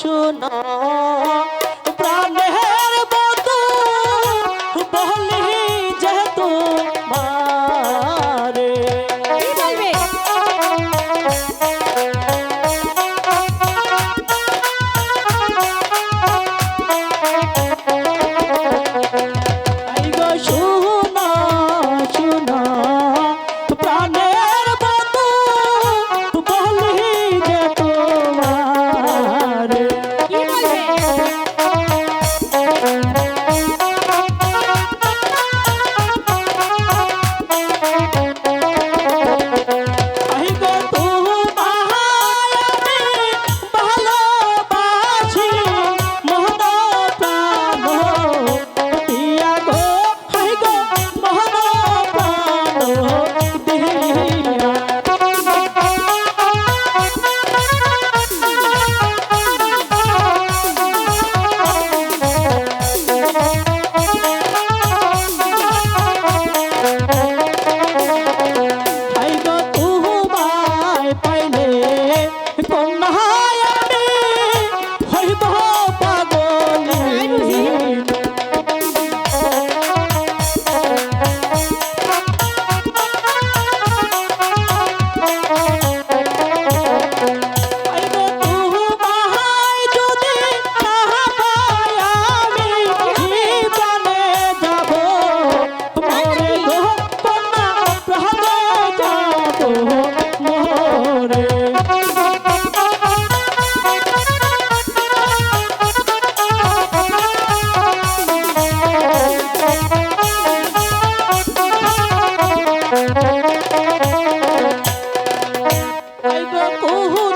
শুনো প্রাণের বদল বল গো কুহু